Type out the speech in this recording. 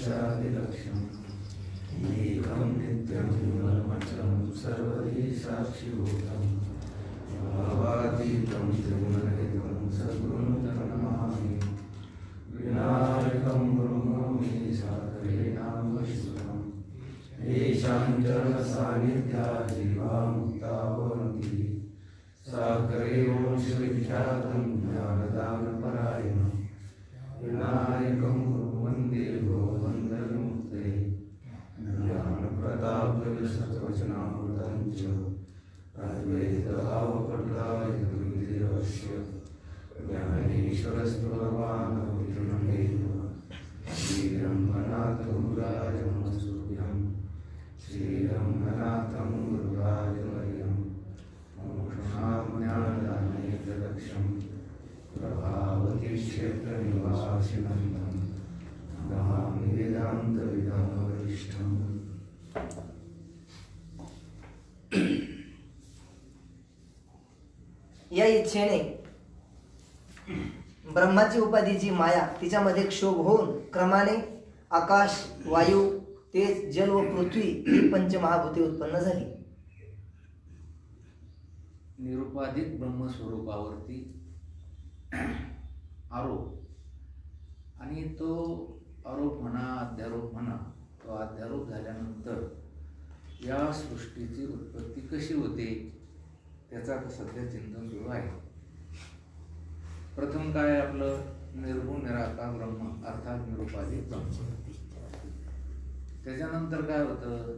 ईशादिलक्ष्यम् एकं नित्यं निर्मलमचलं सर्वदेशाक्षिभूतं भावातीतं त्रिगुणरहितं सद्गुणं तन्मामि विनायकं ब्रह्ममे साकरेणामश्वरम् येषां चरणसान्निध्या जीवा मुक्ता भवन्ति। साकरेव अद्वैतभावपट्टाय गुरुदेवस्य ज्ञानेश्वरस्वरवान् विष्णुमेव श्रीरङ्गनाथं राजमसूर्यं श्रीरङ्गनाथं गुरुराजवर्यं मोक्षां ज्ञानदानेकलक्षं प्रभावती क्षेत्रनिवासिनं तं नमामि वेदान्तविदं या इच्छेने ब्रह्माची उपाधीची माया तिच्यामध्ये क्षोभ होऊन क्रमाने आकाश वायू तेज जल व पृथ्वी ही पंचमहाभूते उत्पन्न झाली. निरुपाधित ब्रह्मस्वरूपावरती आरोप. आणि तो आरोप म्हणा अध्यारोप म्हणा तो अध्यारोप झाल्यानंतर या सृष्टीची उत्पत्ती कशी होते? त्याचं आता सध्या चिंतन सुरू आहे. प्रथम काय आपलं निर्गुण निराकार ब्रह्म अर्थात निरुपाधिक ब्रह्म. त्याच्यानंतर काय होतं?